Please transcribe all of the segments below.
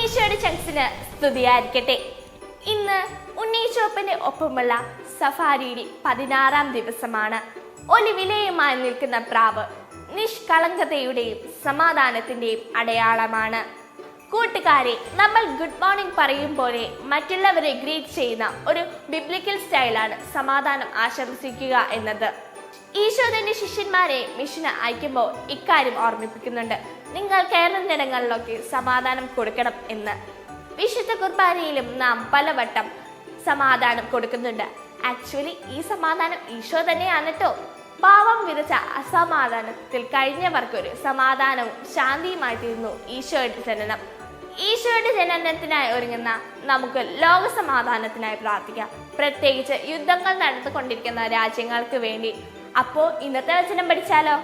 ഈശോയുടെ ചങ്സിന് സ്തുതിയായിരിക്കട്ടെ. ഇന്ന് ഉണ്ണീശോപ്പന്റെ ഒപ്പമുള്ള സഫാരിയുടെ പതിനാറാം ദിവസമാണ്. ഒലിവിലയുമായി നിൽക്കുന്ന പ്രാവ് നിഷ്കളങ്കതയുടെയും സമാധാനത്തിന്റെയും അടയാളമാണ്. കൂട്ടുകാരെ നമ്മൾ ഗുഡ് മോർണിംഗ് പറയും പോലെ മറ്റുള്ളവരെ ഗ്രീറ്റ് ചെയ്യുന്ന ഒരു ബിബ്ലിക്കൽ സ്റ്റൈലാണ് സമാധാനം ആശംസിക്കുക എന്നത്. ഈശോ തന്റെ ശിഷ്യന്മാരെ മിഷന് അയക്കുമ്പോൾ ഇക്കാര്യം ഓർമ്മിപ്പിക്കുന്നുണ്ട്. നിങ്ങൾ കയറുന്നിടങ്ങളിലൊക്കെ സമാധാനം കൊടുക്കണം എന്ന്. വിശുദ്ധ കുർബാനയിലും നാം പലവട്ടം സമാധാനം കൊടുക്കുന്നുണ്ട്. ആക്ച്വലി ഈ സമാധാനം ഈശോ തന്നെയാണ് കേട്ടോ പാവം വിതച്ച അസമാധാനത്തിൽ കഴിഞ്ഞവർക്കൊരു സമാധാനവും ശാന്തിയുമായി തീർന്നു ഈശോയുടെ ജനനം. ഈശോയുടെ ജനനത്തിനായി ഒരുങ്ങുന്ന നമുക്ക് ലോക സമാധാനത്തിനായി പ്രാർത്ഥിക്കാം. പ്രത്യേകിച്ച് യുദ്ധങ്ങൾ നടന്നുകൊണ്ടിരിക്കുന്ന രാജ്യങ്ങൾക്ക് വേണ്ടി അപ്പോ ഇന്നത്തെ വചനം പഠിച്ചാലോ?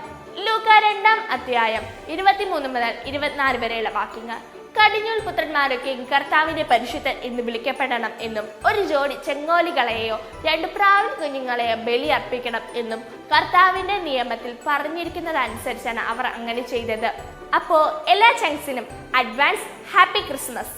ലൂക്ക രണ്ടാം അധ്യായം ഇരുപത്തിമൂന്ന് മുതൽ ഇരുപത്തിനാല് വരെയുള്ള വാക്യങ്ങൾ. കടിഞ്ഞൂൽ പുത്രന്മാരൊക്കെ കർത്താവിന്റെ പരിശുദ്ധൻ എന്ന് വിളിക്കപ്പെടണം എന്നും ഒരു ജോഡി ചെങ്ങോലികളെയോ രണ്ട് പ്രാവൻ കുഞ്ഞുങ്ങളെയോ ബലി അർപ്പിക്കണം എന്നും കർത്താവിന്റെ നിയമത്തിൽ പറഞ്ഞിരിക്കുന്നതനുസരിച്ചാണ് അവർ അങ്ങനെ ചെയ്തത്. അപ്പോ എല്ലാ ചങ്സിനും അഡ്വാൻസ് ഹാപ്പി ക്രിസ്മസ്